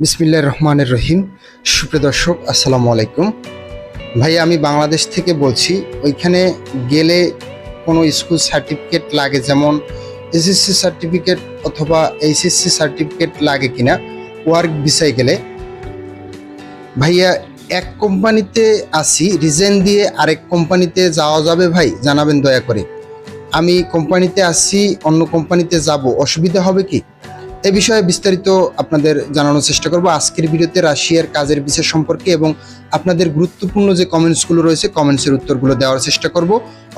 বিসমিল্লাহ রহমানের রহিম। সুপ্রিয় দর্শক, আসসালামু আলাইকুম। ভাই, আমি বাংলাদেশ থেকে বলছি, ওইখানে গেলে কোনো স্কুল সার্টিফিকেট লাগে? যেমন এসএসসি সার্টিফিকেট অথবা এইচএসসি সার্টিফিকেট লাগে কিনা? ওয়ার্ক ভিসায় গেলে। ভাইয়া, এক কোম্পানিতে আসি রিজেন দিয়ে আরেক কোম্পানিতে যাওয়া যাবে ভাই? জানাবেন দয়া করে। আমি কোম্পানিতে আসছি অন্য কোম্পানিতে যাব। অসুবিধা হবে কি? এ বিষয়ে বিস্তারিত আপনাদের জানানোর চেষ্টা করব। আজকের ভিডিওতে রাশিয়ার কাজের বিষয় সম্পর্কে এবং আপনাদের গুরুত্বপূর্ণ যে কমেন্টসগুলো রয়েছে কমেন্টসের উত্তরগুলো দেওয়ার চেষ্টা করব।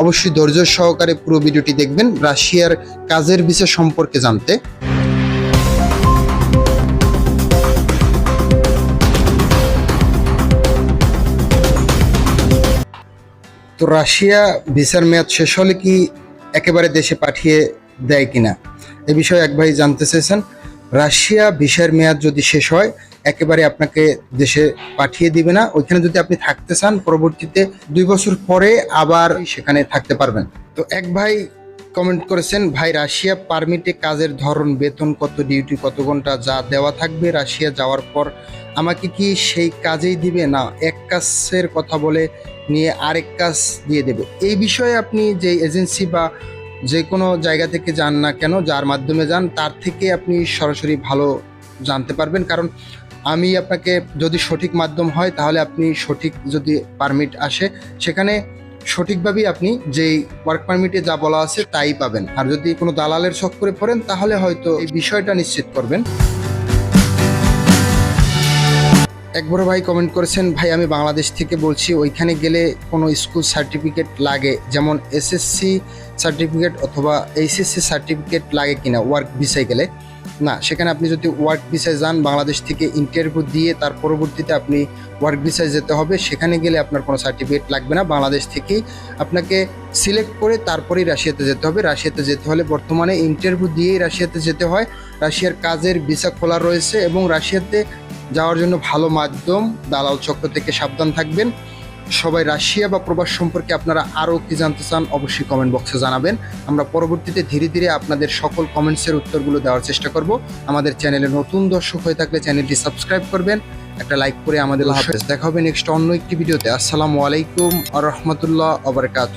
অবশ্যই ধৈর্য সহকারে পুরো ভিডিওটি দেখবেন রাশিয়ার কাজের বিষয় সম্পর্কে জানতে। তো রাশিয়া ভিসার মেয়াদ শেষ হলে কি একেবারে দেশে পাঠিয়ে দেয় কিনা? এ বিষয়ে এক ভাই জানতে চেয়েছেন, রাশিয়া ভিসার মেয়াদ যদি শেষ হয়, একেবারে আপনাকে দেশে পাঠিয়ে দিবে না। ওইখানে যদি আপনি থাকতে চান, পরবর্তীতে দুই বছর পরে আবার সেখানে থাকতে পারবেন। তো এক ভাই কমেন্ট করেছেন, ভাই, রাশিয়া পারমিটে কাজের ধরন, বেতন কত ডিউটি কত ঘণ্টা, যা দেওয়া থাকবে রাশিয়া যাওয়ার পর আমাকে কি সেই কাজেই দিবে? না, এক কাজের কথা বলে নিয়ে আরেক কাজ দিয়ে দেবে। এই বিষয়ে আপনি যে এজেন্সি বা যে কোনো জায়গা থেকে যান না কেন, যার মাধ্যমে যান, তার থেকে আপনি সরাসরি ভালো জানতে পারবেন। কারণ আমি আপনাকে যদি সঠিক মাধ্যম হয়, তাহলে আপনি সঠিক যদি পারমিট আসে, সেখানে সঠিকভাবেই আপনি যেই ওয়ার্ক পারমিটে যা বলা আছে, তাই পাবেন। আর যদি কোনো দালালের চক্করে পড়েন, তাহলে হয়তো এই বিষয়টা নিশ্চিত করবেন। এক বড় ভাই কমেন্ট করেছেন, ভাই, আমি বাংলাদেশ থেকে বলছি, ওইখানে গেলে কোনো স্কুল সার্টিফিকেট লাগে? যেমন এসএসসি সার্টিফিকেট অথবা এইচএসসি সার্টিফিকেট লাগে কিনা ওয়ার্ক ভিসায় গেলে? না, সেখানে আপনি যদি ওয়ার্ক ভিসায় যান, বাংলাদেশ থেকে ইন্টারভিউ দিয়ে তার পরবর্তীতে আপনি ওয়ার্ক ভিসায় যেতে হবে, সেখানে গেলে আপনার কোনো সার্টিফিকেট লাগবে না। বাংলাদেশ থেকেই আপনাকে সিলেক্ট করে তারপরেই রাশিয়াতে যেতে হবে। রাশিয়াতে যেতে হলে বর্তমানে ইন্টারভিউ দিয়েই রাশিয়াতে যেতে হয়। রাশিয়ার কাজের ভিসা খোলা রয়েছে এবং রাশিয়াতে যাওয়ার জন্য ভালো মাধ্যম দালাল চক্র থেকে সাবধান থাকবেন। সবাই রাশিয়া বা প্রবাস সম্পর্কে আপনারা আরও কি জানতে চান অবশ্যই কমেন্ট বক্সে জানাবেন। আমরা পরবর্তীতে ধীরে ধীরে আপনাদের সকল কমেন্টসের উত্তরগুলো দেওয়ার চেষ্টা করব। আমাদের চ্যানেলে নতুন দর্শক হয়ে থাকলে চ্যানেলটি সাবস্ক্রাইব করবেন একটা লাইক করে আমাদের হাফেজ। দেখা হবে নেক্সট অন্য একটি ভিডিওতে। আসসালামু আলাইকুম আ রহমতুল্লাহ আবরকাত